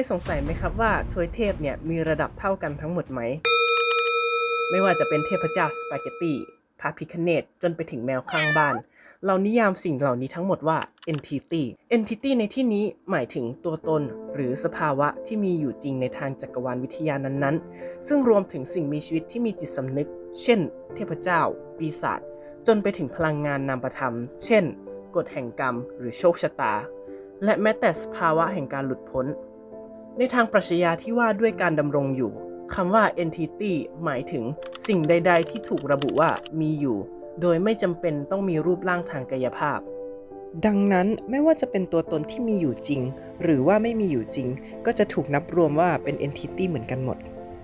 ยสงสัยไหมครับว่าทวยเทพเนี่ยมีระดับเท่ากันทั้งหมดไหม ไม่ว่าจะเป็นเทพเจ้าสปาเกตตี้พระพิคเนตจนไปถึงแมวข้างบ้าน เรานิยามสิ่งเหล่านี้ทั้งหมดว่า entity entity ในที่นี้หมายถึงตัวตน หรือสภาวะที่มีอยู่จริงในทางจักรวาลวิทยานั้นๆ ซึ่งรวมถึงสิ่งมีชีวิตที่มีจิตสำนึก เช่น เทพเจ้า ปีศาจ จนไปถึงพลังงานนามธรรม เช่น กฎแห่งกรรม หรือโชคชะตา และแม้แต่สภาวะแห่งการหลุดพ้น ในทางปรัชญาที่ว่าด้วยการดำรงอยู่คำว่า entity หมายถึงสิ่งใด ๆ ที่ถูกระบุว่ามีอยู่ โดยไม่จำเป็นต้องมีรูปร่างทางกายภาพ ดังนั้นไม่ว่าจะเป็นตัวตนที่มีอยู่จริง หรือว่าไม่มีอยู่จริง ก็จะถูกนับรวมว่าเป็น entity เหมือนกันหมด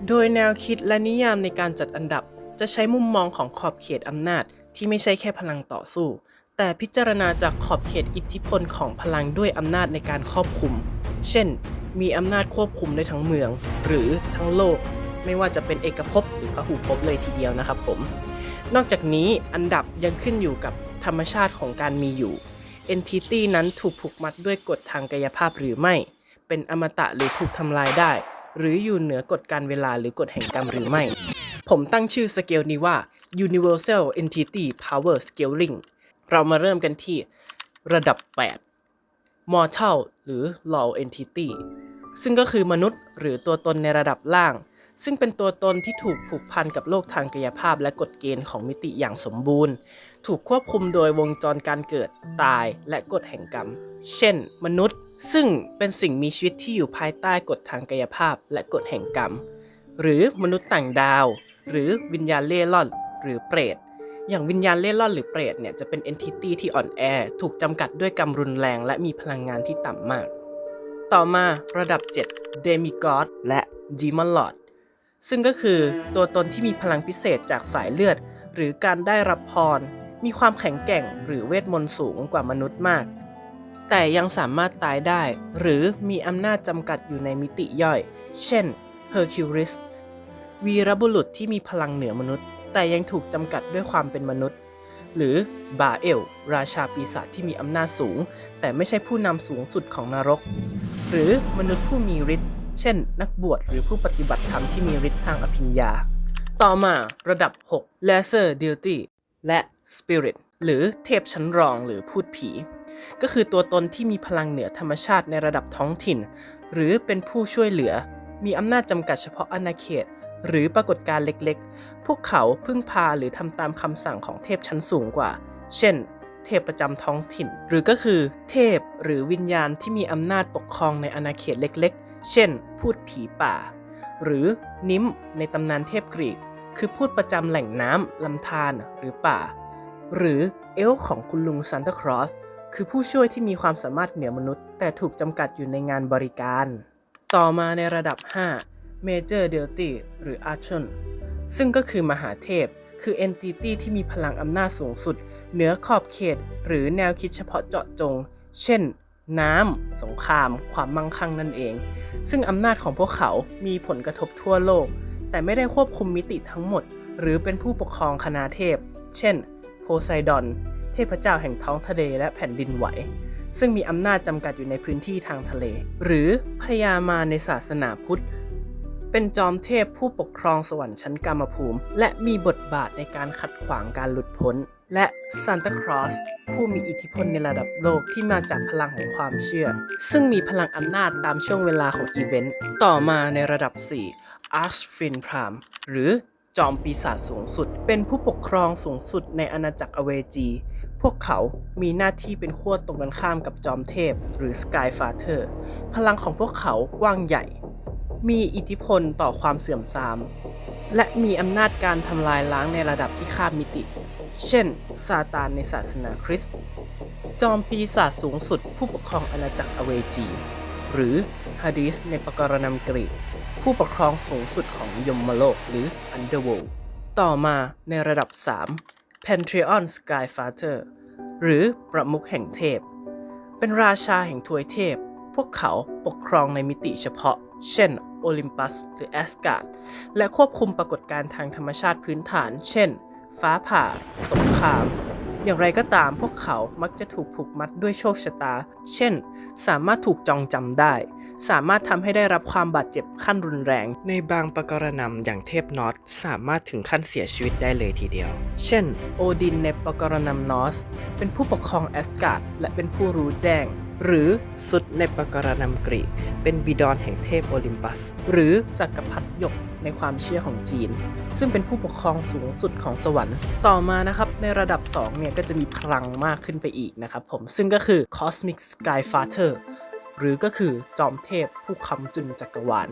โดยแนวคิดและนิยามในการจัดอันดับ จะใช้มุมมองของขอบเขตอำนาจ ที่ไม่ใช่แค่พลังต่อสู้ แต่พิจารณาจากขอบเขตอิทธิพลของพลังด้วยอำนาจในการครอบคุม เช่น มีอำนาจควบคุมได้ทั้งเมือง หรือทั้งโลก ไม่ว่าจะเป็นเอกภพหรือพหุภพเลยทีเดียวนะครับผม นอกจากนี้อันดับยังขึ้นอยู่กับธรรมชาติของการมีอยู่ entity นั้นถูกผูกมัดด้วยกฎทางกายภาพหรือไม่ เป็นอมตะหรือถูกทำลายได้ หรืออยู่เหนือกฎการเวลาหรือกฎแห่งกรรมหรือไม่ ผมตั้งชื่อสเกลนี้ว่า universal entity power scaling เรามาเริ่มกันที่ระดับ 8 mortal หรือ law entity ซึ่งก็คือมนุษย์หรือตัวตนในระดับล่าง ซึ่งเป็นตัวตนที่ถูกผูกพันกับโลกทางกายภาพและกฎเกณฑ์ของมิติอย่างสมบูรณ์ ถูกควบคุมโดยวงจรการเกิดตายและกฎแห่งกรรม เช่น มนุษย์ ซึ่งเป็นสิ่งมีชีวิตที่อยู่ภายใต้กฎทางกายภาพและกฎแห่งกรรม หรือมนุษย์ต่างดาว หรือวิญญาณเล่ร่อน หรือเปรตอย่างวิญญาณเล่ร่อนหรือเปรตเนี่ยจะเป็น entity ที่อ่อนแอ ถูกจำกัดด้วยกรรมรุนแรง และมีพลังงานที่ต่ำมาก ต่อมาระดับ 7 Demigod และ Demon Lord ซึ่งก็คือตัวตนที่มีพลังพิเศษจากสายเลือด หรือการได้รับพร มีความแข็งแกร่งหรือเวทมนต์สูงกว่ามนุษย์มาก แต่ยังสามารถตายได้ หรือมีอำนาจจำกัดอยู่ในมิติย่อย เช่น Hercules วีรบุรุษที่มีพลังเหนือมนุษย์ แต่ยังถูกจำกัดด้วยความเป็นมนุษย์ หรือบาเอล ราชาปีศาจที่มีอำนาจสูง แต่ไม่ใช่ผู้นำสูงสุดของนรก หรือมนุษย์ผู้มีฤทธิ์เช่น นักบวชหรือผู้ปฏิบัติธรรมที่มีฤทธิ์ทางอภิญญา ต่อมาระดับ 6 Lesser Deity และ Spirit หรือเทพชั้นรองหรือพูดผี ก็คือตัวตนที่มีพลังเหนือธรรมชาติในระดับท้องถิ่น หรือเป็นผู้ช่วยเหลือ มีอำนาจจำกัดเฉพาะอาณาเขต หรือปรากฏการณ์เล็กๆ พวกเขาพึ่งพาหรือทำตามคำสั่งของเทพชั้นสูงกว่า เช่น เทพประจำท้องถิ่น หรือก็คือเทพหรือวิญญาณที่มีอำนาจปกครองในอาณาเขตเล็กๆ เช่น พูดผีป่า หรือนิมในตำนานเทพกรีก คือพูดประจำแหล่งน้ำลำธารหรือป่า หรือเอลของคุณลุงซานตาครอสคือผู้ช่วยที่มีความสามารถเหนือมนุษย์ แต่ถูกจำกัดอยู่ในงานบริการ ต่อมาในระดับ 5 Major Deity หรือ Archon ซึ่งก็คือมหาเทพ คือ Entity ที่มีพลังอำนาจสูงสุด เหนือขอบเขตหรือแนวคิดเฉพาะเจาะจง เช่น น้ำ สงคราม ความมั่งคั่งนั่นเอง ซึ่งอำนาจของพวกเขามีผลกระทบทั่วโลก แต่ไม่ได้ควบคุมมิติทั้งหมด หรือเป็นผู้ปกครองคณาเทพ เช่น โพไซดอน เทพเจ้าแห่งท้องทะเลและแผ่นดินไหว ซึ่งมีอำนาจจำกัดอยู่ในพื้นที่ทางทะเล หรือพญามาในศาสนาพุทธเป็นจอมเทพผู้ปกครองสวรรค์ชั้นกามภูมิ และมีบทบาทในการขัดขวางการหลุดพ้น และซานตาครอสผู้มีอิทธิพลในระดับโลกที่มาจากพลังของความเชื่อ ซึ่งมีพลังอำนาจตามช่วงเวลาของอีเวนต์ ต่อมาในระดับ4 a r c h f i n p r a m หรือจอมปีศาจสูงสุด เป็นผู้ปกครองสูงสุดในอาณาจักรอเวจี พวกเขามีหน้าที่เป็นขั้วตรงกันข้ามกับจอมเทพ หรือ Sky Father พลังของพวกเขากว้างใหญ่ มีอิทธิพลต่อความเสื่อมทราม และมีอำนาจการทำลายล้างในระดับที่ข้ามมิติ เช่น ซาตานในศาสนาคริสต์จอมปีศาจสูงสุดผู้ปกครองอาณาจักรอเวจี หรือฮาดิสในปกรณำกรีกผู้ปกครองสูงสุดของยมโลกหรือ Underworld ต่อมาในระดับ 3 Pantheon Skyfather หรือประมุขแห่งเทพ เป็นราชาแห่งทวยเทพ พวกเขาปกครองในมิติเฉพาะ เช่นโอลิมปัสหรือแอสการ์ดและควบคุมปรากฏการณ์ทางธรรมชาติพื้นฐาน เช่น ฟ้าผ่า สงคราม อย่างไรก็ตามพวกเขามักจะถูกผูกมัดด้วยโชคชะตา เช่น สามารถถูกจองจำได้ สามารถทำให้ได้รับความบาดเจ็บขั้นรุนแรง ในบางประการณำอย่างเทพนอตสามารถถึงขั้นเสียชีวิตได้เลยทีเดียว เช่น โอดินในประการณำนอสเป็นผู้ปกครองแอสการ์ดและเป็นผู้รู้แจ้ง หรือสุดในปกรณำกรีกเป็นบิดอนแห่งเทพโอลิมปัส หรือจักรพรรดิหยกในความเชื่อของจีน ซึ่งเป็นผู้ปกครองสูงสุดของสวรรค์ ต่อมานะครับ ในระดับ 2 เนี่ย ก็จะมีพลังมากขึ้นไปอีกนะครับผม ซึ่งก็คือ Cosmic Sky Father หรือก็คือจอมเทพผู้ค้ำจุนจักรวาล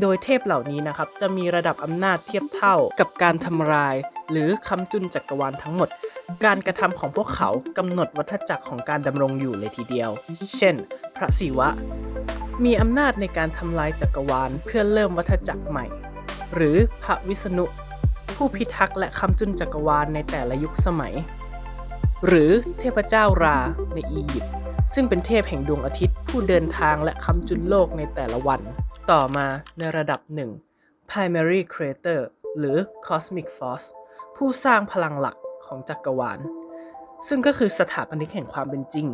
โดยเทพเหล่านี้นะครับ จะมีระดับอำนาจเทียบเท่ากับการทำลาย หรือค้ำจุนจักรวาลทั้งหมด การกระทำของพวกเขากำหนดวัฏจักรของการดำรงอยู่เลยทีเดียว เช่น พระศิวะ มีอำนาจในการทำลายจักรวาลเพื่อเริ่มวัฏจักรใหม่ หรือพระวิษณุ ผู้พิทักษ์และคำจุนจักรวาลในแต่ละยุคสมัย หรือเทพเจ้าราในอียิปต์ซึ่งเป็นเทพแห่งดวงอาทิตย์ผู้เดินทางและคำจุนโลกในแต่ละวัน ต่อมาในระดับหนึ่ง primary creator หรือ cosmic force ผู้สร้างพลังหลัก ของจักรวาล ซึ่งก็คือสถาปนิกแห่งความเป็นจริง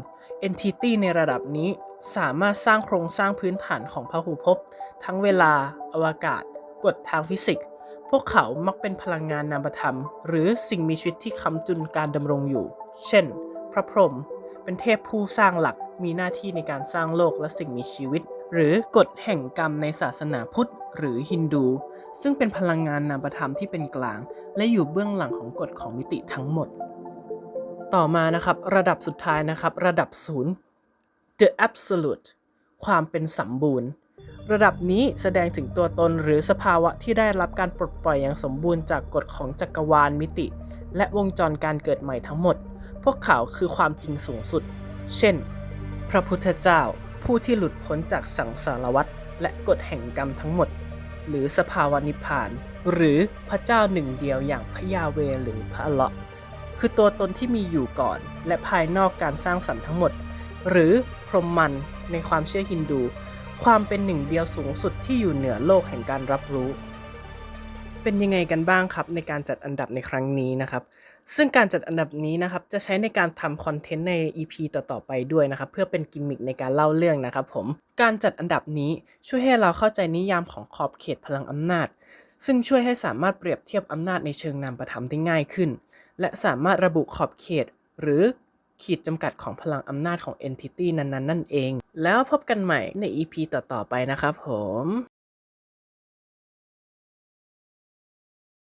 entity ในระดับนี้สามารถสร้างโครงสร้างพื้นฐานของพหุภพ ทั้งเวลา อวกาศ กฎทางฟิสิกส์ พวกเขามักเป็นพลังงานนามธรรม หรือสิ่งมีชีวิตที่ค้ำจุนการดำรงอยู่ เช่น พระพรหมเป็นเทพผู้สร้างหลักมีหน้าที่ในการสร้างโลกและสิ่งมีชีวิต หรือกฎแห่งกรรมในศาสนาพุทธหรือฮินดู ซึ่งเป็นพลังงานนามธรรมที่เป็นกลาง และอยู่เบื้องหลังของกฎของมิติทั้งหมด ต่อมานะครับระดับสุดท้ายนะครับ ระดับศูนย์ the absolute ความเป็นสมบูรณ์ ระดับนี้แสดงถึงตัวตนหรือสภาวะที่ได้รับการปลดปล่อยอย่างสมบูรณ์จากกฎของจักรวาลมิติ และวงจรการเกิดใหม่ทั้งหมด พวกเขาคือความจริงสูงสุด เช่น พระพุทธเจ้า ผู้ที่หลุดพ้นจากสังสารวัฏและกฎแห่งกรรมทั้งหมด หรือสภาวะนิพพาน หรือพระเจ้าหนึ่งเดียวอย่างพระยาเวหรือพระอัลเลาะห์คือตัวตนที่มีอยู่ก่อน และภายนอกการสร้างสรรค์ทั้งหมด หรือพรหมมันในความเชื่อฮินดู ความเป็นหนึ่งเดียวสูงสุดที่อยู่เหนือโลกแห่งการรับรู้ เป็นยังไงกันบ้างครับในการจัดอันดับในครั้งนี้นะครับ ซึ่งการจัดอันดับนี้นะครับจะใช้ในการทำคอนเทนต์ใน EP ต่อๆไปด้วยนะครับ เพื่อเป็นกิมมิคในการเล่าเรื่องนะครับผมการจัดอันดับนี้ช่วยให้เราเข้าใจนิยามของขอบเขตพลังอำนาจ ซึ่งช่วยให้สามารถเปรียบเทียบอำนาจในเชิงนามประธรรมได้ง่ายขึ้น และสามารถระบุขอบเขต หรือขีดจำกัดของพลังอำนาจของ entity นั้นๆ นั่นเอง แล้วพบกันใหม่ใน EP ต่อๆไปนะครับผม